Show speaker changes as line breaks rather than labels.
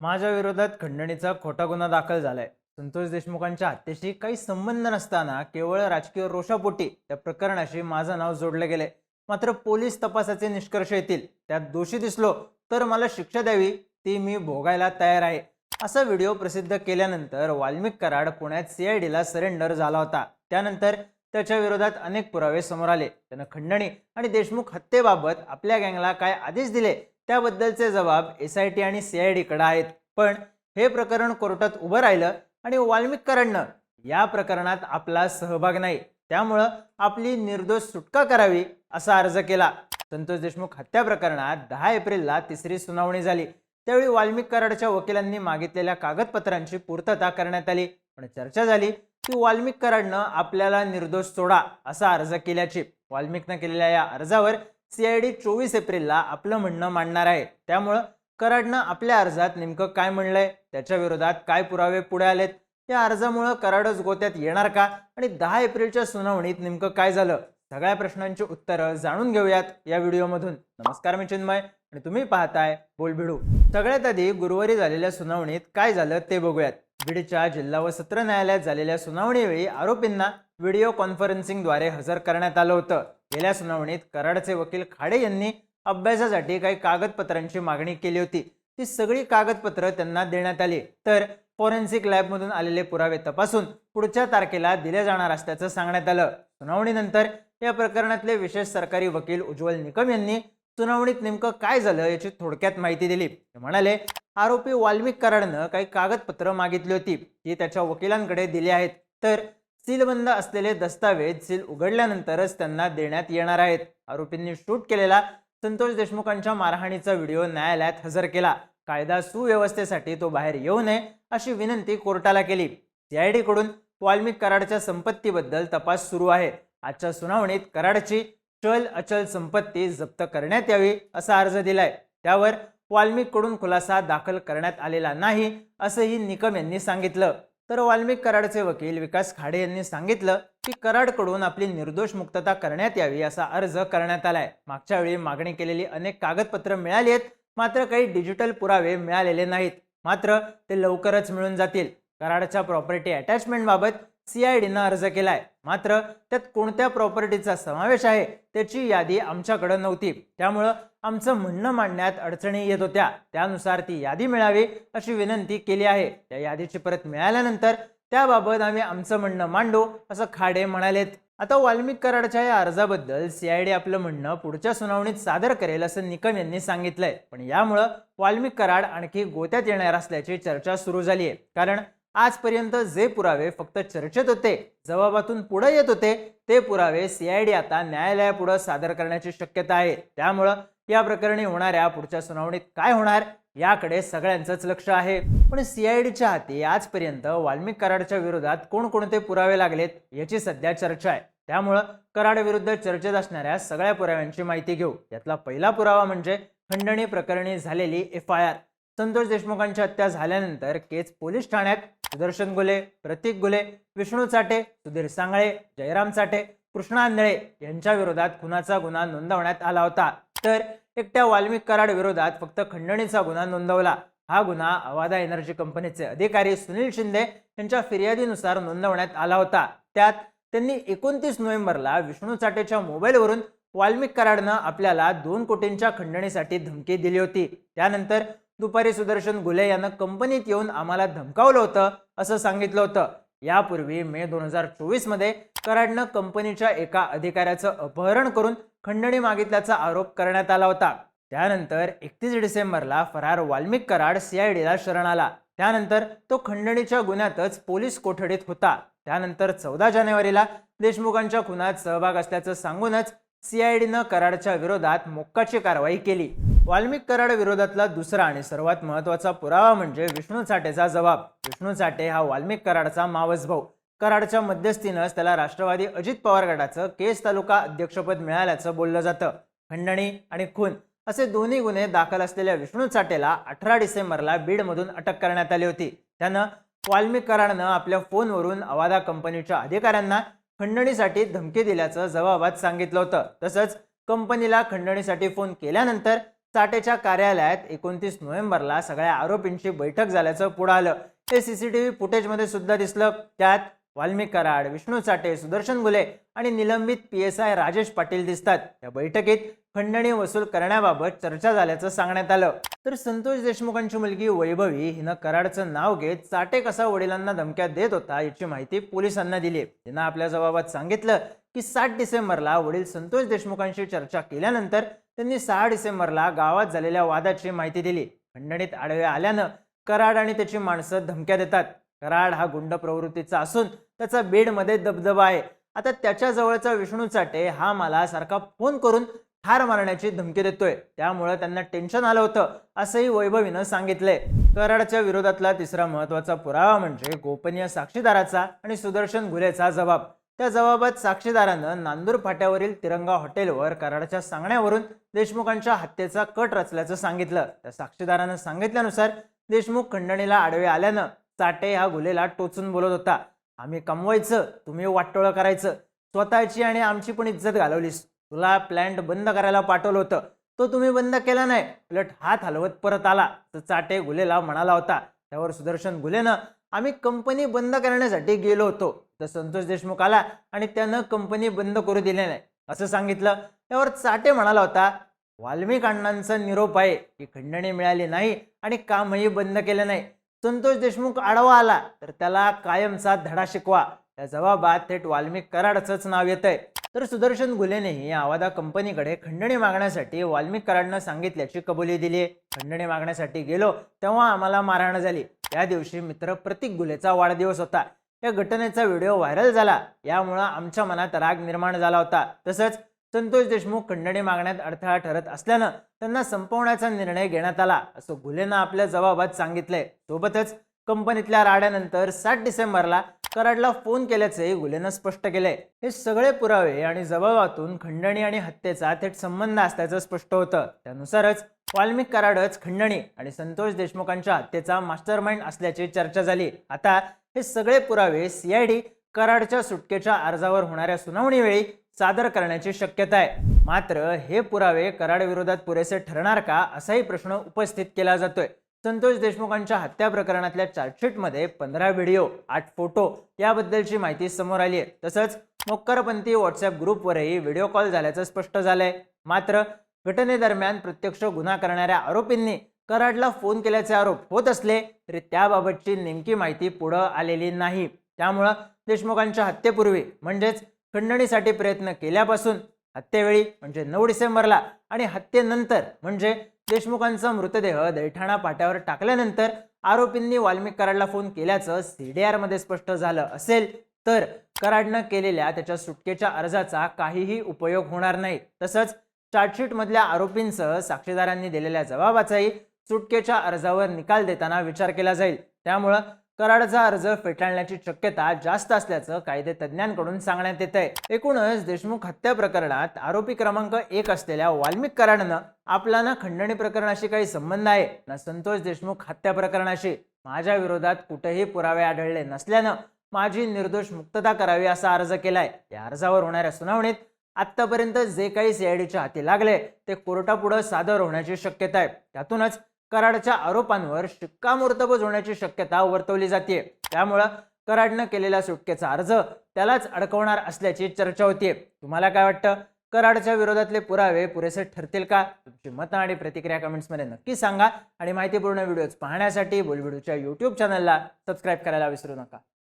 माझ्या विरोधात खंडणीचा खोटा गुन्हा दाखल झालाय. संतोष देशमुखांच्या हत्येशी काही संबंध नसताना केवळ राजकीय रोषापोटी त्या प्रकरणाशी माझं नाव जोडलं गेले मात्र पोलीस तपासाचे निष्कर्ष येतील. त्यात दोषी दिसलो तर मला शिक्षा द्यावी ती मी भोगायला तयार आहे. असा व्हिडिओ प्रसिद्ध केल्यानंतर वाल्मिक कराड पुण्यात सीआयडीला सरेंडर झाला होता. त्यानंतर त्याच्या विरोधात अनेक पुरावे समोर आले. त्यानं खंडणी आणि देशमुख हत्येबाबत आपल्या गँगला काय आदेश दिले? त्याबद्दलचे जबाब एस आय टी आणि सीआयडी कडे आहेत. पण हे प्रकरण कोर्टात उभं राहिलं आणि वाल्मिक कराडनं या प्रकरणात आपला सहभाग नाही. त्यामुळं आपली निर्दोष सुटका करावी असा अर्ज केला. संतोष देशमुख हत्या प्रकरणात दहा एप्रिलला तिसरी सुनावणी झाली. त्यावेळी वाल्मिक कराडच्या वकिलांनी मागितलेल्या कागदपत्रांची पूर्तता करण्यात आली. पण चर्चा झाली की वाल्मिक कराडनं आपल्याला निर्दोष सोडा असा अर्ज केल्याची. वाल्मिकनं केलेल्या या अर्जावर सीआयडी चोवीस एप्रिलला आपलं म्हणणं मांडणार आहे. त्यामुळं कराडनं आपल्या अर्जात नेमकं काय म्हणलंय? त्याच्या विरोधात काय पुरावे पुढे आलेत? या अर्जामुळं कराडच गोत्यात येणार का? आणि दहा एप्रिलच्या सुनावणीत नेमकं काय झालं? सगळ्या प्रश्नांची उत्तरं जाणून घेऊयात या व्हिडिओमधून. नमस्कार मी चिन्मय आणि तुम्ही पाहताय बोलभिडू सगळ्यात आधी गुरुवारी झालेल्या सुनावणीत काय झालं ते बघूयात. बीडच्या जिल्हा व सत्र न्यायालयात झालेल्या सुनावणीवेळी आरोपींना व्हिडिओ कॉन्फरन्सिंगद्वारे हजर करण्यात आलं होतं. गेल्या सुनावणीत कराडचे वकील खाडे यांनी अभ्यासासाठी काही कागदपत्रांची मागणी केली होती. ती सगळी कागदपत्र त्यांना देण्यात आली. तर फॉरेन्सिक लॅबमधून आलेले पुरावे तपासून पुढच्या तारखेला दिले जाणार असल्याचं सांगण्यात आलं. सुनावणीनंतर या प्रकरणातले विशेष सरकारी वकील उज्ज्वल निकम यांनी सुनावणीत नेमकं काय झालं याची थोडक्यात माहिती दिली. ते म्हणाले आरोपी वाल्मिक कराडनं काही कागदपत्र मागितली होती. ती त्याच्या वकिलांकडे दिली आहेत. तर सीलबंद असलेले दस्तावेज सील उघडल्यानंतरच त्यांना देण्यात येणार आहेत. आरोपींनी शूट केलेला संतोष देशमुखांच्या मारहाणीचा व्हिडिओ न्यायालयात हजर केला. कायदा सुव्यवस्थेसाठी तो बाहेर येऊ नये अशी विनंती कोर्टाला केली. सीआयडी कडून वाल्मिक कराडच्या संपत्तीबद्दल तपास सुरू आहे. आजच्या सुनावणीत कराडची चल अचल संपत्ती जप्त करण्यात यावी असा अर्ज दिलाय. त्यावर वाल्मिककडून खुलासा दाखल करण्यात आलेला नाही असंही निकम यांनी सांगितलं. तर वाल्मिक कराडचे वकील विकास खाडे यांनी सांगितलं की कराडकडून आपली निर्दोष मुक्तता करण्यात यावी असा अर्ज करण्यात आलाय. मागच्या वेळी मागणी केलेली अनेक कागदपत्र मिळाली आहेत मात्र काही डिजिटल पुरावे मिळालेले नाहीत. मात्र ते लवकरच मिळून जातील. कराडच्या प्रॉपर्टी अटॅचमेंट बाबत सीआयडीनं अर्ज केला आहे मात्र त्यात कोणत्या प्रॉपर्टीचा समावेश आहे त्याची यादी आमच्याकडं नव्हती. त्यामुळं आमचं म्हणणं मांडण्यात अडचणी येत होत्या. त्यानुसार ती यादी मिळावी अशी विनंती केली आहे. त्या यादीची परत मिळाल्यानंतर त्याबाबत आम्ही आमचं म्हणणं मांडू असं खाडे म्हणालेत. आता वाल्मिक कराडच्या या अर्जाबद्दल सीआयडी आपलं म्हणणं पुढच्या सुनावणीत सादर करेल असं निकम यांनी सांगितलंय. पण यामुळं वाल्मिक कराड आणखी गोत्यात येणार असल्याची चर्चा सुरू झाली आहे कारण आजपर्यंत जे पुरावे फक्त चर्चेत होते जबाबातून पुढे येत होते ते पुरावे सीआयडी आता न्यायालयापुढे सादर करण्याची शक्यता आहे. त्यामुळं या प्रकरणी होणाऱ्या पुढच्या सुनावणीत काय होणार याकडे सगळ्यांचंच लक्ष आहे. पण सीआयडीच्या हाती आजपर्यंत वाल्मिक कराडच्या विरोधात कोणकोणते पुरावे लागलेत याची सध्या चर्चा आहे. त्यामुळं कराड विरुद्ध चर्चेत असणाऱ्या सगळ्या पुराव्यांची माहिती घेऊ. यातला पहिला पुरावा म्हणजे खंडणी प्रकरणी झालेली एफ आय आर. संतोष देशमुखांची हत्या झाल्यानंतर केज पोलीस ठाण्यात सुदर्शन गुले प्रतीक गुले विष्णू चाटे सुधीर सांगळे जयराम चाटे कृष्णा आंधळे यांच्या विरोधात खुनाचा गुन्हा नोंदवण्यात आला होता. तर एकट्या वाल्मिक कराड विरोधात फक्त खंडणीचा गुन्हा नोंदवला. हा गुन्हा अवादा एनर्जी कंपनीचे अधिकारी सुनील शिंदे यांच्या फिर्यादीनुसार नोंदवण्यात आला होता. त्यात त्यांनी एकोणतीस नोव्हेंबरला विष्णू चाटेच्या मोबाईलवरून वाल्मिक कराडनं आपल्याला दोन कोटींच्या खंडणीसाठी धमकी दिली होती. त्यानंतर दुपारी सुदर्शन गुले यानं कंपनीत येऊन आम्हाला धमकावलं होतं असं सांगितलं होतं. यापूर्वी मे दोन हजार चोवीसमध्ये कराडनं कंपनीच्या एका अधिकाऱ्याचं अपहरण करून खंडणी मागितल्याचा आरोप करण्यात आला होता. त्यानंतर एकतीस डिसेंबरला फरार वाल्मिक कराड सीआयडीला शरण आला. त्यानंतर तो खंडणीच्या गुन्ह्यातच पोलीस कोठडीत होता. त्यानंतर चौदा जानेवारीला देशमुखांच्या खुनात सहभाग असल्याचं सांगूनच सीआयडीनं कराडच्या विरोधात मोक्काची कारवाई केली. वाल्मिक कराड विरोधातला दुसरा आणि सर्वात महत्त्वाचा पुरावा म्हणजे विष्णू चाटेचा जबाब. विष्णू चाटे हा वाल्मिक कराडचा मावस भाऊ. कराडच्या मध्यस्थीनंच त्याला राष्ट्रवादी अजित पवार गटाचं केस तालुका अध्यक्षपद मिळाल्याचं बोललं जातं. खंडणी आणि खून असे दोन्ही गुन्हे दाखल असलेल्या विष्णू चाटेला अठरा डिसेंबरला बीडमधून अटक करण्यात आली होती. त्यानं वाल्मिक कराडनं आपल्या फोनवरून अवादा कंपनीच्या अधिकाऱ्यांना खंडणीसाठी धमकी दिल्याचं जबाबात सांगितलं होतं. तसंच कंपनीला खंडणीसाठी फोन केल्यानंतर चाटेच्या कार्यालयात एकोणतीस नोव्हेंबरला सगळ्या आरोपींची बैठक झाल्याचं पुढं आलं. हे सीसीटीव्ही फुटेजमध्ये सुद्धा दिसलं. त्यात वाल्मिक कराड विष्णू चाटे सुदर्शन गुले आणि निलंबित P S I Rajesh Patil दिसतात. या बैठकीत खंडणी वसूल करण्याबाबत चर्चा झाल्याचं सांगण्यात आलं. तर संतोष देशमुखांची मुलगी वैभवी हिनं कराडचं नाव घेत चाटे कसा वडिलांना धमक्या देत होता याची माहिती पोलिसांना दिली. तिनं आपल्या जबाबात सांगितलं की सात डिसेंबरला वडील संतोष देशमुखांशी चर्चा केल्यानंतर त्यांनी सहा डिसेंबरला गावात झालेल्या वादाची माहिती दिली. खंडणीत आडवे आल्यानं कराड आणि त्याची माणसं धमक्या देतात. कराड हा गुंड प्रवृत्तीचा असून त्याचा बीडमध्ये दबदबा आहे. आता त्याच्या जवळचा विष्णू चाटे हा मला सारखा फोन करून ठार मारण्याची धमकी देतोय. त्यामुळे त्यांना टेन्शन आलं होतं असंही वैभवीनं सांगितलंय. कराडच्या विरोधातला तिसरा महत्त्वाचा पुरावा म्हणजे गोपनीय साक्षीदाराचा आणि सुदर्शन गुलेचा जबाब. त्या जबाबात साक्षीदारानं नांदूर फाट्यावरील तिरंगा हॉटेलवर कराडच्या सांगण्यावरून देशमुखांच्या हत्येचा कट रचल्याचं सांगितलं. त्या साक्षीदारानं सांगितल्यानुसार देशमुख खंडणीला आडवे आल्यानं चाटे हा गुलेला टोचून बोलत होता. आम्ही कमवायचं तुम्ही वाटोळं करायचं. स्वतःची आणि आमची पण इज्जत घालवलीस. तुला प्लॅन्ट बंद करायला पाठवलं होतं. तो तुम्ही बंद केला नाही. उलट हात हलवत परत आला. तर चाटे गुलेला म्हणाला होता. त्यावर सुदर्शन गुलेनं आम्ही कंपनी बंद करण्यासाठी गेलो होतो. तर संतोष देशमुख आला आणि त्यानं कंपनी बंद करू दिली नाही. असं सांगितलं. त्यावर चाटे म्हणाला होता. वाल्मिक अण्णांचा निरोप आहे की खंडणी मिळाली नाही आणि कामही बंद केलं नाही. संतोष देशमुख आडवा आला. तर त्याला कायमचा धडा शिकवा. या जबाबात थेट वाल्मिक कराडचंच नाव येतंय. तर सुदर्शन गुलेनेही आवादा कंपनीकडे खंडणी मागण्यासाठी वाल्मिकरांना सांगितल्याची कबुली दिली. खंडणी मागण्यासाठी गेलो तेव्हा आम्हाला मारहाण झाली. या दिवशी मित्र प्रतीक गुलेचा वाढदिवस होता. या घटनेचा व्हिडिओ व्हायरल झाला. यामुळं आमच्या मनात राग निर्माण झाला होता. तसंच संतोष देशमुख खंडणी मागण्यात अडथळा ठरत असल्यानं त्यांना संपवण्याचा निर्णय घेण्यात आला असं गुलेनं आपल्या जबाबात सांगितलंय. सोबतच कंपनीतल्या राड्यानंतर सात डिसेंबरला कराडला फोन केल्याचे गुलेनं स्पष्ट केलंय. हे सगळे पुरावे आणि जबाबातून खंडणी आणि हत्येचा थेट संबंध असल्याचं स्पष्ट होतं. त्यानुसारच वाल्मिक कराडच खंडणी आणि संतोष देशमुखांच्या हत्येचा मास्टर माइंड असल्याची चर्चा झाली. आता हे सगळे पुरावे सीआयडी कराडच्या सुटकेच्या अर्जावर होणाऱ्या सुनावणीवेळी सादर करण्याची शक्यता आहे. मात्र हे पुरावे कराड विरोधात पुरेसे ठरणार का असाही प्रश्न उपस्थित केला जातोय. संतोष देशमुखांच्या हत्या प्रकरणातल्या चार्जशीटमध्ये पंधरा व्हिडिओ आठ फोटो याबद्दलची माहिती समोर आली आहे. तसंच मोक्करपंथी व्हॉट्सअप ग्रुपवरही व्हिडिओ कॉल झाल्याचं स्पष्ट झालंय. मात्र घटनेदरम्यान प्रत्यक्ष गुन्हा करणाऱ्या आरोपींनी कराडला फोन केल्याचे आरोप होत असले तरी त्याबाबतची नेमकी माहिती पुढं आलेली नाही. त्यामुळं देशमुखांच्या हत्येपूर्वी म्हणजेच खंडणीसाठी प्रयत्न केल्यापासून हत्येवेळी म्हणजे नऊ डिसेंबरला आणि हत्येनंतर म्हणजे देशमुखांचा मृतदेह दैठाणा पाट्यावर टाकल्यानंतर आरोपींनी वाल्मिक कराडला फोन केल्याचं सीडीआरमध्ये स्पष्ट झालं असेल तर कराडनं केलेल्या त्याच्या सुटकेच्या अर्जाचा काहीही उपयोग होणार नाही. तसंच चार्जशीट मधल्या आरोपींसह साक्षीदारांनी दिलेल्या जबाबाचाही सुटकेच्या अर्जावर निकाल देताना विचार केला जाईल. त्यामुळं कराडचा अर्ज फेटाळण्याची शक्यता जास्त असल्याचं कायदे तज्ज्ञांकडून सांगण्यात येत आहे एकूणच देशमुख हत्या प्रकरणात आरोपी क्रमांक एक असलेल्या वाल्मिक कराडनं आपला ना खंडणी प्रकरणाशी काही संबंध आहे. ना संतोष देशमुख हत्या प्रकरणाशी. माझ्या विरोधात कुठेही पुरावे आढळले नसल्यानं माझी निर्दोष मुक्तता करावी असा अर्ज केलाय. या अर्जावर होणाऱ्या सुनावणीत आतापर्यंत जे काही सीआयडीच्या हाती लागले ते कोर्टापुढे सादर होण्याची शक्यता आहे. त्यातूनच कराडच्या आरोपांवर शिक्कामोर्तब होण्याची शक्यता वर्तवली जाते त्यामुळं कराडनं केलेल्या सुटकेचा अर्ज त्यालाच अडकवणार असल्याची चर्चा होतीये. तुम्हाला काय वाटतं? कराडच्या विरोधातले पुरावे पुरेसे ठरतील का? तुमची मतं आणि प्रतिक्रिया कमेंट्समध्ये नक्की सांगा. आणि माहितीपूर्ण व्हिडिओज पाहण्यासाठी बोलविडूच्या यूट्यूब चॅनलला सबस्क्राईब करायला विसरू नका.